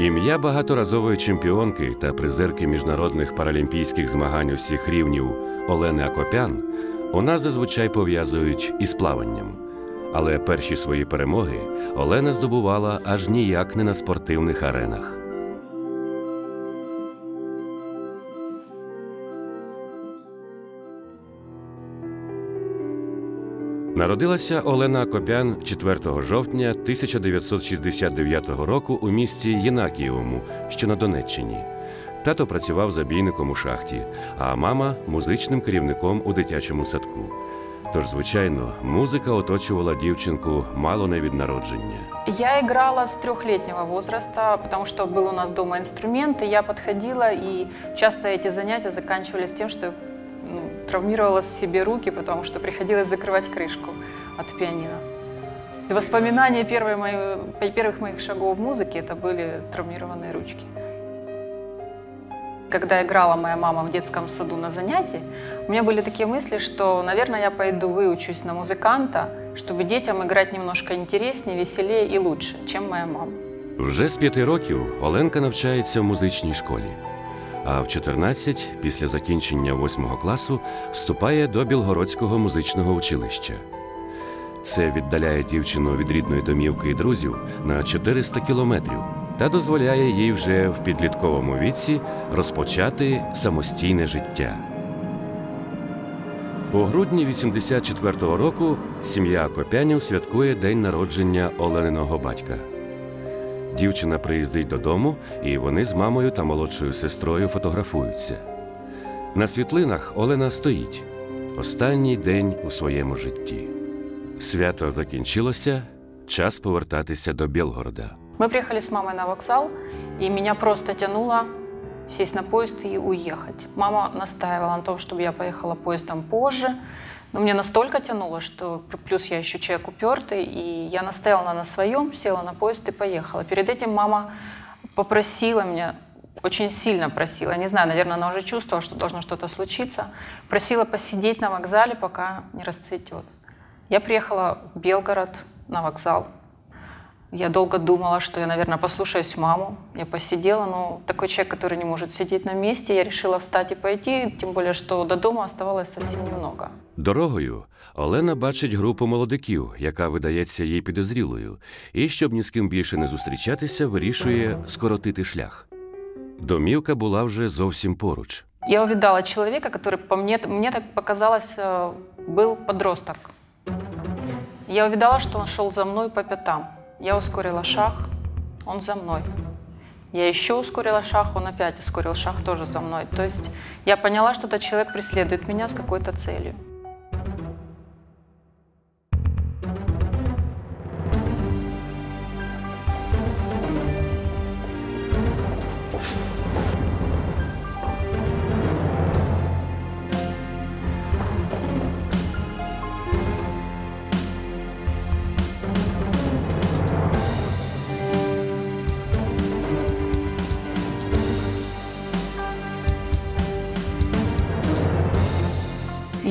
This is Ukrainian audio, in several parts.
Ім'я багаторазової чемпіонки та призерки міжнародних паралімпійських змагань усіх рівнів Олени Акопян у нас зазвичай пов'язують із плаванням. Але перші свої перемоги Олена здобувала аж ніяк не на спортивних аренах. Народилася Олена Акопян 4 жовтня 1969 року у місті Єнакієвому, що на Донеччині. Тато працював забійником у шахті, а мама музичним керівником у дитячому садку. Тож, звичайно, музика оточувала дівчинку мало не від народження. Я играла с трехлетнего возраста, потому что был у нас дома инструмент, и я подходила, и часто эти занятия заканчивались что ну, травмировала себе руки, потому что приходилось закрывать крышку от пианино. Воспоминания первой моей, первых моих шагов в музыке это были травмированные ручки. Когда играла моя мама в детском саду на занятии, у меня были такие мысли, что, наверное, я пойду выучусь на музыканта, чтобы детям играть немножко интереснее, веселее и лучше, чем моя мама. Вже з п'яти років Оленка навчається в музичній школі. А в 14, після закінчення восьмого класу, вступає до Білгородського музичного училища. Це віддаляє дівчину від рідної домівки і друзів на 400 кілометрів та дозволяє їй вже в підлітковому віці розпочати самостійне життя. У грудні 84-го року сім'я Копянів святкує день народження Олениного батька. Дівчина приїздить додому, і вони з мамою та молодшою сестрою фотографуються. На світлинах Олена стоїть останній день у своєму житті. Свято закінчилося, час повертатися до Білгорода. Мы приехали с мамой на вокзал, и меня просто тянуло сесть на поезд и уехать. Мама настаивала на том, чтобы я поехала поездом позже, но мне настолько тянуло, что плюс я еще человек упертый, и я настояла на своем, села на поезд и поехала. Перед этим мама попросила меня, очень сильно просила, не знаю, наверное, она уже чувствовала, что должно что-то случиться, просила посидеть на вокзале, пока не расцветет. Я приехала в Белгород на вокзал. Я долго думала, что я, наверное, послушаюсь маму. Я посидела, но такой человек, который не может сидеть на месте, я решила встать и пойти, тем более, что до дома оставалось совсем немного. Дорогою Олена бачить групу молодиків, яка видається їй підозрілою, і, щоб ні з ким більше не зустрічатися, вирішує скоротити шлях. Домівка була вже зовсім поруч. Я увидала человека, который по мне, мне так показалось, э, был подросток. Я увидала, что он шел за мной по пятам. Я ускорила шаг, он за мной. Я еще ускорила шаг, он опять ускорил шаг тоже за мной. То есть я поняла, что этот человек преследует меня с какой-то целью.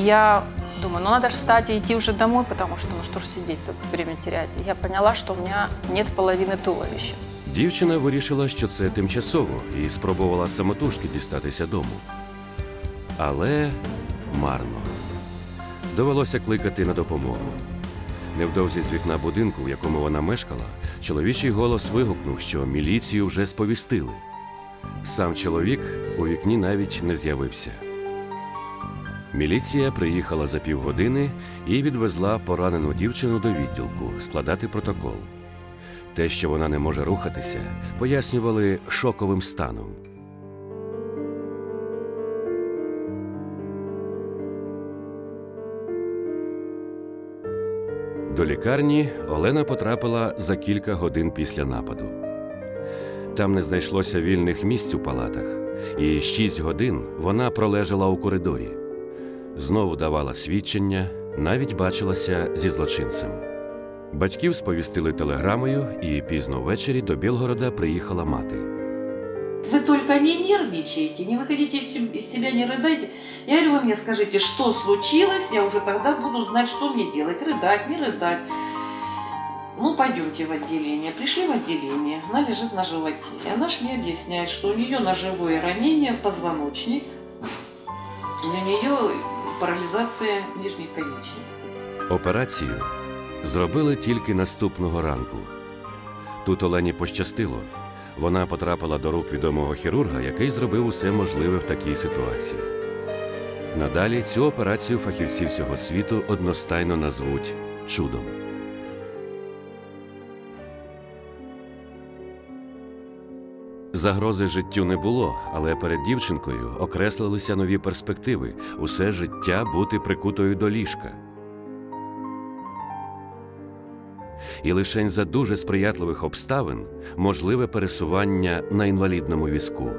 Я думаю, ну надо же встать и идти уже домой, потому что ну что ж сидеть тут время терять. Я поняла, что у меня нет половины туловища. Дівчина вирішила, що це тимчасово, і спробувала самотужки дістатися дому. Але марно. Довелося кликати на допомогу. Невдовзі з вікна будинку, в якому вона мешкала, чоловічий голос вигукнув, що міліцію вже сповістили. Сам чоловік у вікні навіть не з'явився. Міліція приїхала за півгодини і відвезла поранену дівчину до відділку складати протокол. Те, що вона не може рухатися, пояснювали шоковим станом. До лікарні Олена потрапила за кілька годин після нападу. Там не знайшлося вільних місць у палатах, і шість годин вона пролежала у коридорі. Знову давала свідчення, навіть бачилася зі злочинцем. Батьків сповістили телеграмою, і пізно ввечері до Білгорода приїхала мати. Вы только не нервничайте, не выходите из се- из себя, не рыдайте. Я говорю, вы мне скажите, что случилось, я уже тогда буду знать, что мне делать. Рыдать, не рыдать. ну, пойдемте в отделение. Пришли в отделение, она лежит на животе. И она ж мне объясняет, что у нее ножевое ранение в позвоночник, и у нее паралізація нижніх конечностей. Операцію зробили тільки наступного ранку. Тут Олені пощастило. Вона потрапила до рук відомого хірурга, який зробив усе можливе в такій ситуації. Надалі цю операцію фахівці всього світу одностайно назвуть чудом. Загрози життю не було, але перед дівчинкою окреслилися нові перспективи усе життя бути прикутою до ліжка. І лише за дуже сприятливих обставин можливе пересування на інвалідному візку.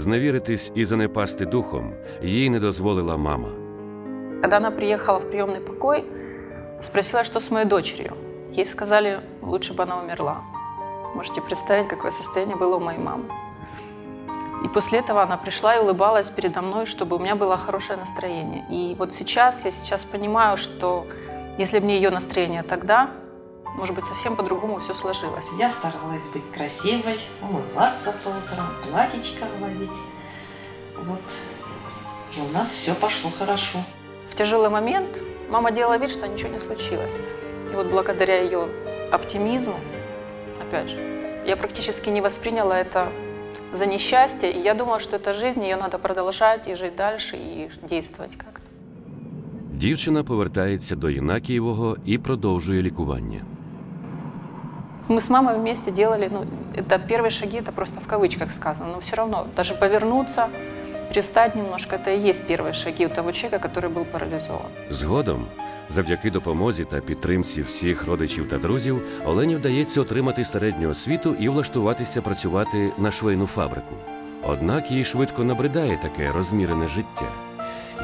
Зневіритись і занепасти духом їй не дозволила мама. Когда она приехала в приемный покой, спросила, что с моей дочерью. Ей сказали, лучше бы она умерла. Можете представить, какое состояние было у моей мамы. И после этого она пришла и улыбалась передо мной, чтобы у меня было хорошее настроение. И вот сейчас, я сейчас понимаю, что если бы не ее настроение тогда, может быть, совсем по-другому все сложилось. Я старалась быть красивой, умываться по утрам, платьечко гладить. Вот. И у нас все пошло хорошо. В тяжелый момент мама делала вид, что ничего не случилось. И вот благодаря ее оптимизму, опять же, я практически не восприняла это за несчастье, и я думала, что это жизнь, ее надо продолжать и жить дальше, и действовать как-то. Дівчина повертається до Єнакієвого і продовжує лікування. Мы с мамой вместе делали, ну, это первые шаги, это просто в кавычках сказано, но все равно, даже повернуться, привстать немножко, это и есть первые шаги у того человека, который был парализован. Згодом, завдяки допомозі та підтримці всіх родичів та друзів, Олені вдається отримати середню освіту і влаштуватися працювати на швейну фабрику. Однак їй швидко набридає таке розмірене життя,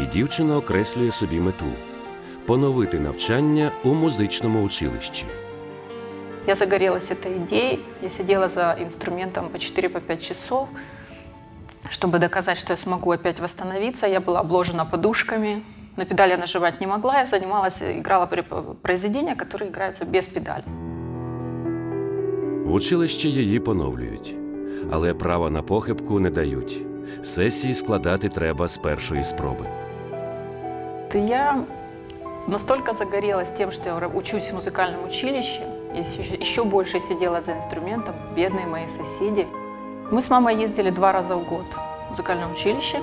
і дівчина окреслює собі мету поновити навчання у музичному училищі. Я загорелась этой идеей, я сидела за инструментом по 4-5 часов, чтобы доказать, что я смогу опять восстановиться. Я была обложена подушками, на педали я нажимать не могла, я занималась, играла при- произведения, которые играются без педали. В училищі її поновлюють, але права на похибку не дають. Сесії складати треба з першої спроби. И я настолько загорелась тем, что я учусь в музыкальном училище, я еще- больше сидела за инструментом, бедные мои соседи. Мы с мамой ездили два раза в год в музыкальное училище,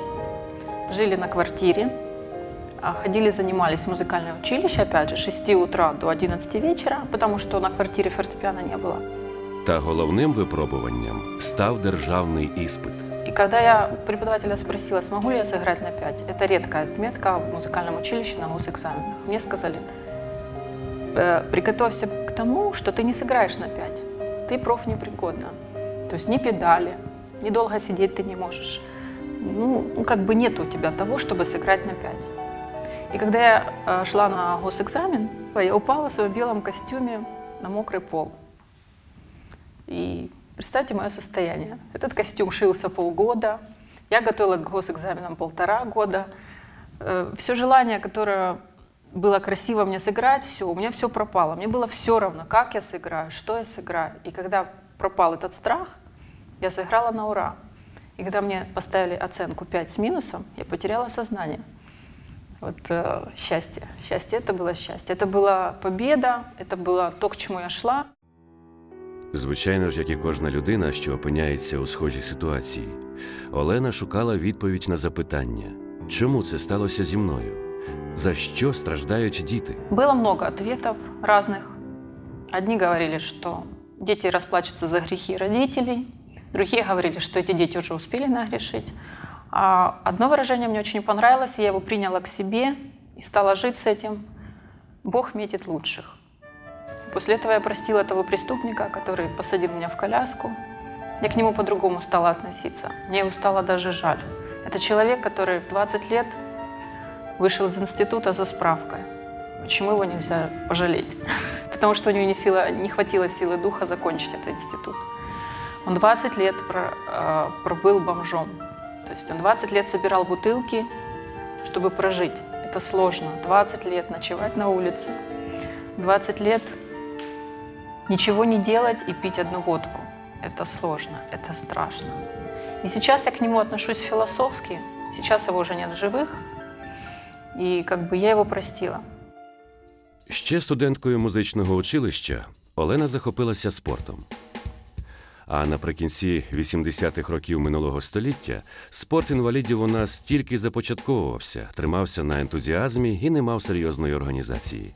жили на квартире, а ходили, занимались в музыкальное училище, опять же, с 6 утра до 11 вечера, потому что на квартире фортепиано не было. Та головним випробуванням став державний іспит. И когда я преподавателя спросила, смогу ли я сыграть на 5, это редкая отметка в музыкальном училище на госэкзаменах. Мне сказали, «Э, приготовься к тому, что ты не сыграешь на 5. Ты проф непригодна. То есть ни педали, ни долго сидеть ты не можешь. Ну, ну, как бы нет у тебя того, чтобы сыграть на 5. И когда я э, шла на госэкзамен, я упала в своем белом костюме на мокрый пол. И представьте мое состояние. Этот костюм шился полгода. Я готовилась к госэкзаменам полтора года. Все желание, которое было красиво мне сыграть, все, у меня все пропало. Мне было все равно, как я сыграю, что я сыграю. И когда пропал этот страх, я сыграла на ура. И когда мне поставили оценку 5 с минусом, я потеряла сознание. Вот э, счастье. Счастье это было счастье. Это была победа, это было то, к чему я шла. Звичайно ж, як і кожна людина, що опиняється у схожій ситуації, Олена шукала відповідь на запитання, чому це сталося зі мною, за що страждають діти. Было много ответов разных. Одни говорили, что дети расплачутся за грехи родителей, другие говорили, что эти дети уже успели нагрешить. А одно выражение мне очень понравилось, и я его приняла к себе и стала жить с этим. Бог метит лучших. После этого я простила того преступника, который посадил меня в коляску. Я к нему по-другому стала относиться. Мне его стало даже жаль. Это человек, который в 20 лет вышел из института за справкой. Почему его нельзя пожалеть? Потому что у него не, сила, не хватило силы духа закончить этот институт. Он 20 лет про, пробыл бомжом. То есть он 20 лет собирал бутылки, чтобы прожить. Это сложно. 20 лет ночевать на улице. 20 лет ничего не делать и пить одну водку. Это сложно, это страшно. И сейчас я к нему отношусь философски. Сейчас его уже нет в живых. И как бы я его простила. Ще студенткою музичного училища Олена захопилася спортом. А наприкінці 80-х років минулого століття спорт інвалідів у нас тільки започатковувався, тримався на ентузіазмі і не мав серйозної організації.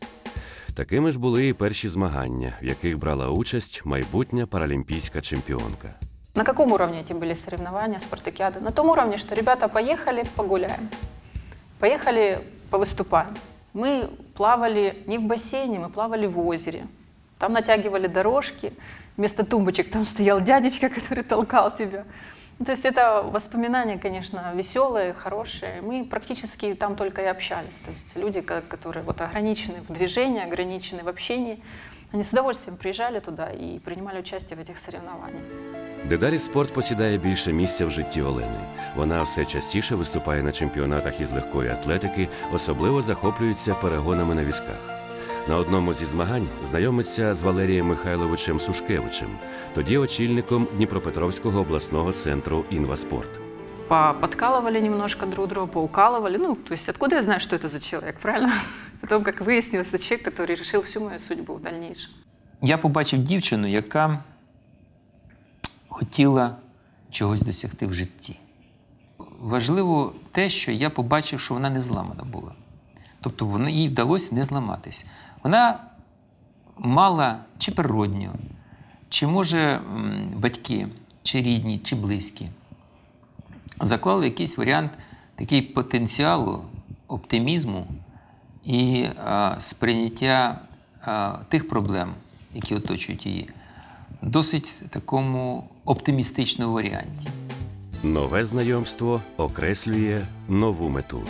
Такими ж були і перші змагання, в яких брала участь майбутня паралімпійська чемпіонка. На каком уровне эти были соревнования, спартакиады? На том уровне, что ребята поехали, погуляем. Поехали, повыступаем. Мы плавали не в бассейне, мы плавали в озере. Там натягивали дорожки, вместо тумбочек там стоял дядечка, который толкал тебя. Ну, то есть это воспоминания, конечно, веселые, хорошие. Мы практически там только и общались. То есть люди, которые вот ограничены в движении, ограничены в общении, они с удовольствием приезжали туда и принимали участие в этих соревнованиях. Дедалі спорт посідає більше місця в житті Олени. Вона все частіше виступає на чемпіонатах із легкої атлетики, особливо захоплюється перегонами на візках. На одному зі змагань знайомиться з Валерієм Михайловичем Сушкевичем, тоді очільником Дніпропетровського обласного центру «Інваспорт». Подкалывали немножко друг друга, поукалывали. Ну, то есть откуда я знаю, что это за человек, правильно? Потом, как выяснилось, это человек, который решил всю мою судьбу в дальнейшем. Я побачив дівчину, яка хотіла чогось досягти в житті. Важливо те, що я побачив, що вона не зламана була. Тобто вона, їй вдалося не зламатись. Вона мала чи природню, чи, може, батьки, чи рідні, чи близькі. Заклали якийсь варіант такий потенціалу, оптимізму і а, сприйняття а, тих проблем, які оточують її, досить такому оптимістичному варіанті. Нове знайомство окреслює нову мету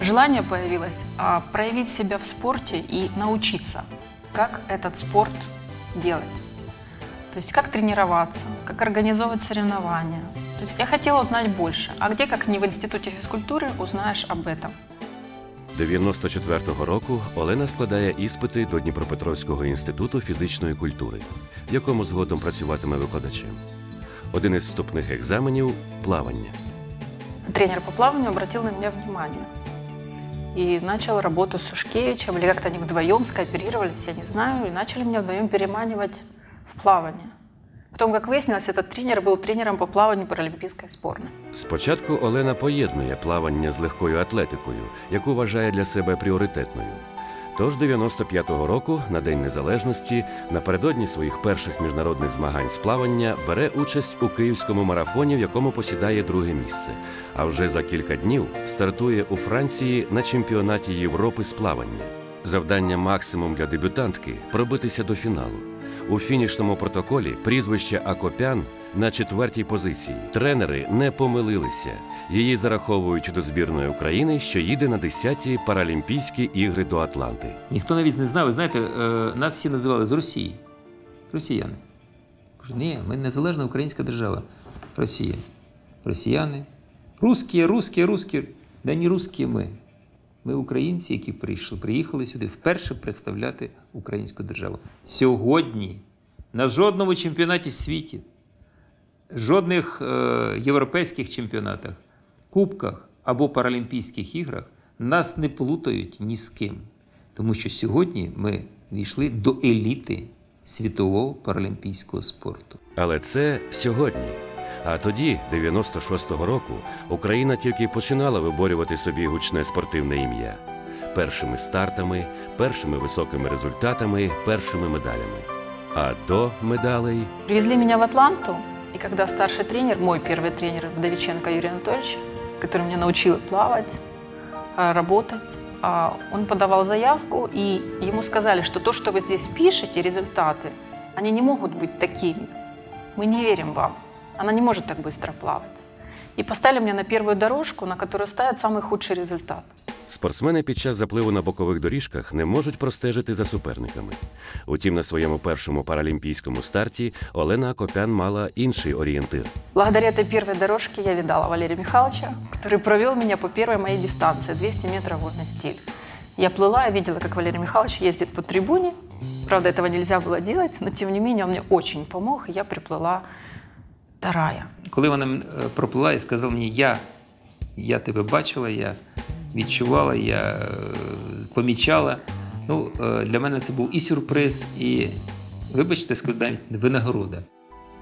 Желание появилось а, проявить себя в спорте и научиться, как этот спорт делать. То есть как тренироваться, как организовывать соревнования. То есть я хотела узнать больше. А где, как не в Институте физкультуры, узнаешь об этом? 94-го року Олена складає іспити до Дніпропетровського інституту фізичної культури, в якому згодом працюватиме викладачем. Один із вступних екзаменів плавання. Тренер по плаванию обратил на меня внимание и начал работу с Сушкевичем, или как-то они вдвоем скооперировались, я не знаю, и начали меня вдвоем переманивать в плавание. Потом, как выяснилось, этот тренер был тренером по плаванию паралімпійської зборної. Спочатку Олена поєднує плавання з легкою атлетикою, яку вважає для себе пріоритетною. Тож 95-го року, на День Незалежності, напередодні своїх перших міжнародних змагань з плавання бере участь у київському марафоні, в якому посідає друге місце. А вже за кілька днів стартує у Франції на чемпіонаті Європи з плавання. Завдання максимум для дебютантки пробитися до фіналу. У фінішному протоколі прізвище Акопян на четвертій позиції. Тренери не помилилися. Її зараховують до збірної України, що їде на 10-ті Паралімпійські ігри до Атланти. Ніхто навіть не знав, ви знаєте, е, нас всі називали з Росії. Росіяни. Кажу, ні, ми незалежна українська держава. Росія. Росіяни. Русські, русські, русські. Да не русські ми. Ми українці, які прийшли, приїхали сюди вперше представляти українську державу. Сьогодні на жодному чемпіонаті світі, жодних е, європейських чемпіонатах, кубках або Паралімпійських іграх нас не плутають ні з ким. Тому що сьогодні ми війшли до еліти світового паралімпійського спорту. Але це сьогодні. А тоді, 96-го року, Україна тільки починала виборювати собі гучне спортивне ім'я першими стартами, першими високими результатами, першими медалями. А до медалей Привезли меня в Атланту, и когда старший тренер, мой первый тренер Вдовиченко Юрий Анатольевич, который меня научил плавать, а, работать, а, он подавал заявку, и ему сказали, что то, что вы здесь пишете, результаты, они не могут быть такими. Мы не верим вам. Она не может так быстро плавать. И поставили меня на первую дорожку, на которую ставят самый худший результат. Спортсмени під час запливу на бокових доріжках не можуть простежити за суперниками. Утім, на своєму першому паралімпійському старті Олена Акопян мала інший орієнтир. Благодаря этой первой дорожке я видала Валерия Михайловича, который провел меня по первой моей дистанции, 200 метров водный стиль. Я плыла и видела, как Валерий Михайлович ездит по трибуне. Правда, этого нельзя было делать, но тем не менее он мне очень помог, и я приплыла вторая. Коли вона м- е, проплила і сказала мені, я, я тебе бачила, я відчувала, я е, помічала. Ну, е, для мене це був і сюрприз, і, вибачте, навіть винагорода.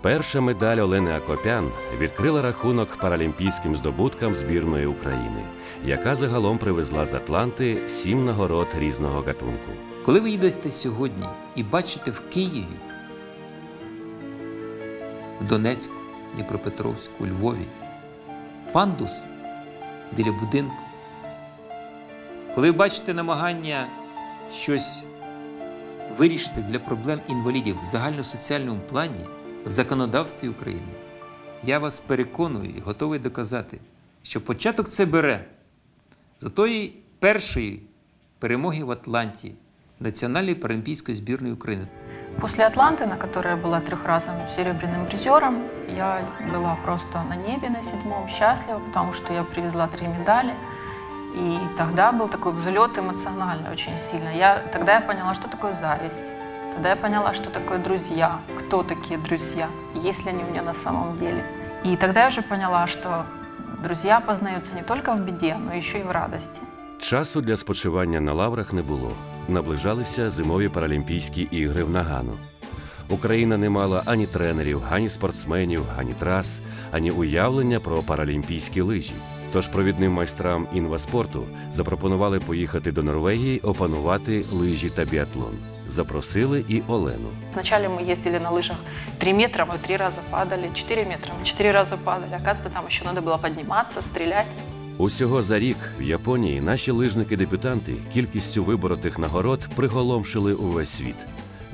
Перша медаль Олени Акопян відкрила рахунок паралімпійським здобуткам збірної України, яка загалом привезла з Атланти сім нагород різного гатунку. Коли ви їдете сьогодні і бачите в Києві, в Донецьку, Дніпропетровську, Львові, пандус біля будинку, коли ви бачите намагання щось вирішити для проблем інвалідів в загальносоціальному плані, в законодавстві України, я вас переконую і готовий доказати, що початок це бере з тої першої перемоги в Атланті Національної паралімпійської збірної України. После Атланты, на которой я была трехразовым серебряным призером, я была просто на небе на седьмом, счастлива, потому что я привезла три медали. И тогда был такой взлет эмоциональный очень сильно. Я, тогда я поняла, что такое зависть. Тогда я поняла, что такое друзья, кто такие друзья, есть ли они у меня на самом деле. И тогда я уже поняла, что друзья познаются не только в беде, но еще и в радости. Часу для спочивання на лаврах не було. Наближалися зимові паралімпійські ігри в Нагану. Україна не мала ані тренерів, ані спортсменів, ані трас, ані уявлення про паралімпійські лижі. Тож провідним майстрам інваспорту запропонували поїхати до Норвегії опанувати лижі та біатлон. Запросили і Олену. Вначале мы ездили на лыжах 3 метра, мы три раза падали, 4 метра, мы 4 раза падали. Оказывается, там еще надо было подниматься, стрелять. Усього за рік в Японії наші лижники-дебютанти кількістю виборотих нагород приголомшили увесь світ.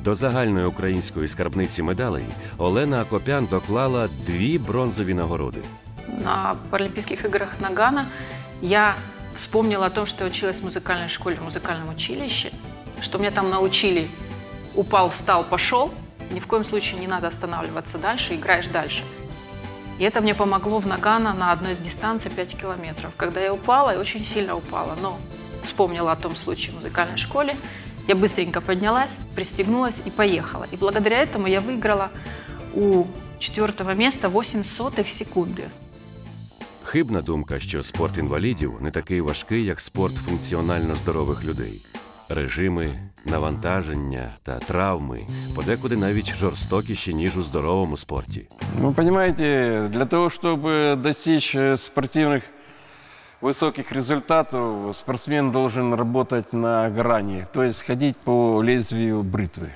До загальної української скарбниці медалей Олена Акопян доклала дві бронзові нагороди. На Паралимпийских играх Нагана я вспомнила о том, что я училась в музыкальной школе, в музыкальном училище, что меня там научили упал, встал, пошел. Ни в коем случае не надо останавливаться дальше, играешь дальше. И это мне помогло в Нагано на одной из дистанций 5 километров. Когда я упала, и очень сильно упала, но вспомнила о том случае в музыкальной школе, я быстренько поднялась, пристегнулась и поехала. И благодаря этому я выиграла у четвертого места 8 сотых секунды. Хибна думка, що спорт інвалідів не такий важкий, як спорт функціонально здорових людей. Режими, навантаження та травми подекуди навіть жорстокіші, ніж у здоровому спорті. Ну, понимаете, для того, чтобы достичь э, спортивных высоких результатов, спортсмен должен работать на грани, то есть ходить по лезвию бритвы.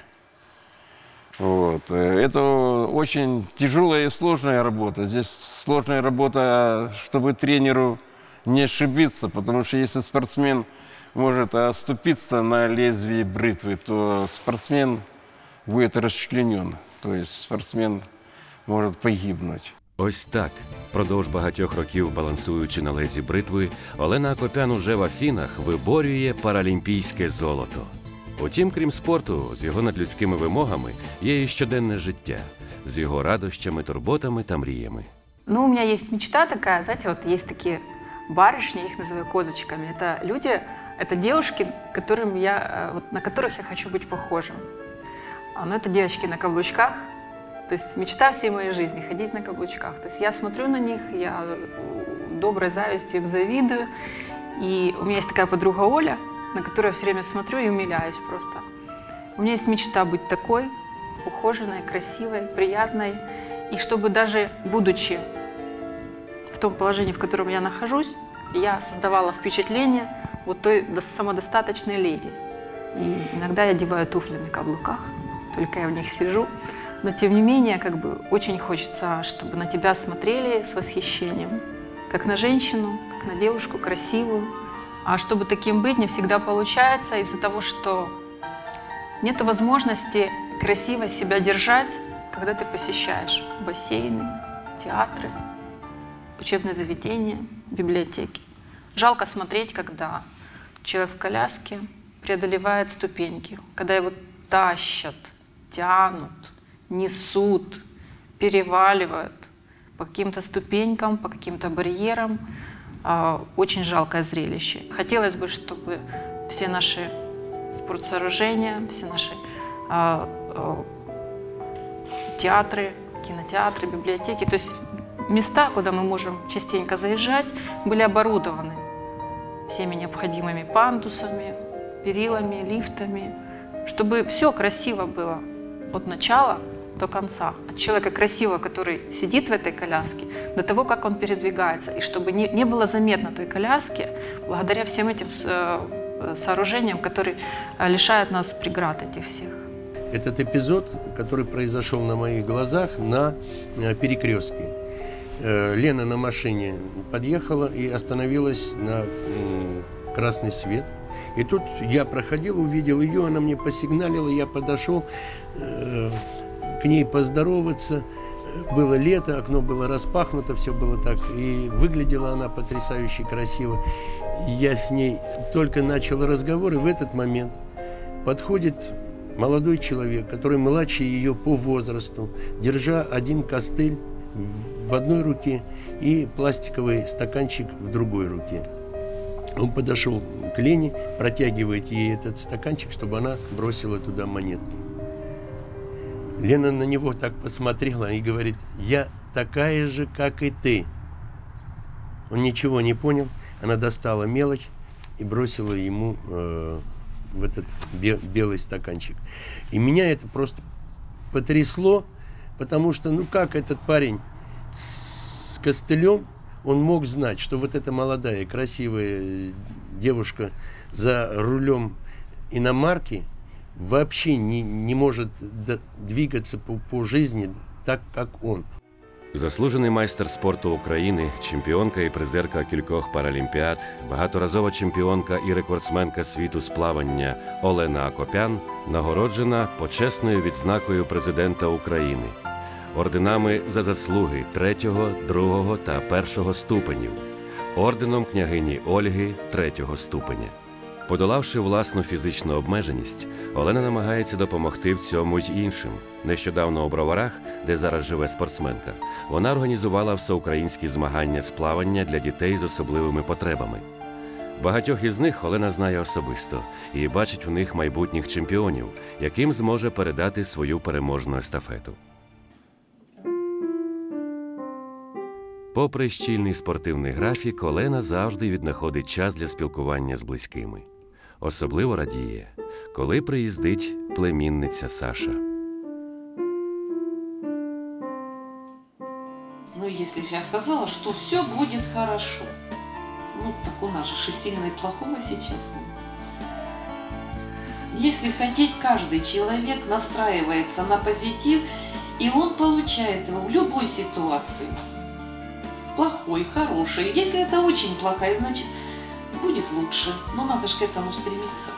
Вот. Э, Это очень тяжелая и сложная работа. Здесь сложная работа, чтобы тренеру не ошибиться, потому что если спортсмен может оступиться на лезвии бритвы, то спортсмен будет расчленен, то есть спортсмен может погибнуть. Ось так, продовж багатьох років балансуючи на лезі бритви, Олена Акопян уже в Афінах виборює паралімпійське золото. Утім, крім спорту, з його надлюдськими вимогами є і щоденне життя з його радощами, турботами та мріями. Ну, у меня есть мечта такая, знаете, вот есть такие барышни, я их называю козочками. Это люди, это девушки, которым я, э, вот, на которых я хочу быть похожим. А, Ну, это девочки на каблучках. То есть мечта всей моей жизни – ходить на каблучках. То есть я смотрю на них, я э, доброй завистью им завидую. И у меня есть такая подруга Оля, на которую я все время смотрю и умиляюсь просто. У меня есть мечта быть такой, ухоженной, красивой, приятной. И чтобы даже будучи в том положении, в котором я нахожусь, я создавала впечатление вот той до- самодостаточной леди. И иногда я одеваю туфли на каблуках, только я в них сижу. Но тем не менее, как бы очень хочется, чтобы на тебя смотрели с восхищением, как на женщину, как на девушку красивую. А чтобы таким быть, не всегда получается из-за того, что нет возможности красиво себя держать, когда ты посещаешь бассейны, театры, учебные заведения, библиотеки. Жалко смотреть, когда человек в коляске преодолевает ступеньки, когда его тащат, тянут, несут, переваливают по каким-то ступенькам, по каким-то барьерам. А, Очень жалкое зрелище. Хотелось бы, чтобы все наши спортсооружения, все наши а, а, театры, кинотеатры, библиотеки, то есть места, куда мы можем частенько заезжать, были оборудованы всеми необходимыми пандусами, перилами, лифтами, чтобы все красиво было от начала до конца. От человека красивого, который сидит в этой коляске, до того, как он передвигается. И чтобы не, не было заметно той коляски, благодаря всем этим э, сооружениям, которые э, лишают нас преград этих всех. Этот эпизод, который произошел на моих глазах на э, перекрестке. Лена на машине подъехала и остановилась на красный свет. И тут я проходил, увидел ее, она мне посигналила, я подошел к ней поздороваться. Было лето, окно было распахнуто, все было так. И выглядела она потрясающе красиво. Я с ней только начал разговор, и в этот момент подходит молодой человек, который младше ее по возрасту, держа один костыль в одной руке и пластиковый стаканчик в другой руке. Он подошел к Лене, протягивает ей этот стаканчик, чтобы она бросила туда монетки. Лена на него так посмотрела и говорит, я такая же, как и ты. Он ничего не понял, она достала мелочь и бросила ему э, в этот бе- белый стаканчик. И меня это просто потрясло, потому что, ну как этот парень с костылем, он мог знать, что вот эта молодая, красивая девушка за рулем иномарки вообще не, не может двигаться по, по жизни так, как он. Заслужений майстер спорту України, чемпіонка і призерка кількох паралімпіад, багаторазова чемпіонка і рекордсменка світу з плавання Олена Акопян нагороджена почесною відзнакою президента України, орденами за заслуги третього, другого та першого ступенів, орденом княгині Ольги третього ступеня. Подолавши власну фізичну обмеженість, Олена намагається допомогти в цьому й іншим. Нещодавно у броварах, де зараз живе спортсменка, вона організувала всеукраїнські змагання з плавання для дітей з особливими потребами. Багатьох із них Олена знає особисто і бачить в них майбутніх чемпіонів, яким зможе передати свою переможну естафету. Попри щільний спортивний графік, Олена завжди віднаходить час для спілкування з близькими. Особливо радіє, коли приїздить племінниця Саша. Ну, если я сказала, что все будет хорошо. Ну, так у нас же сильно и плохого сейчас нет. Если хотеть, каждый человек настраивается на позитив, и он получает его в любой ситуации. Плохой, хороший. Если это очень плохая, значит, будет лучше. Но надо же к этому стремиться.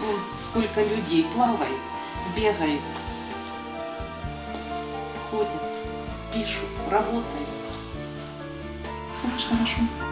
Вон сколько людей плавает, бегает, ходят, пишут, работают. Так же хорошо.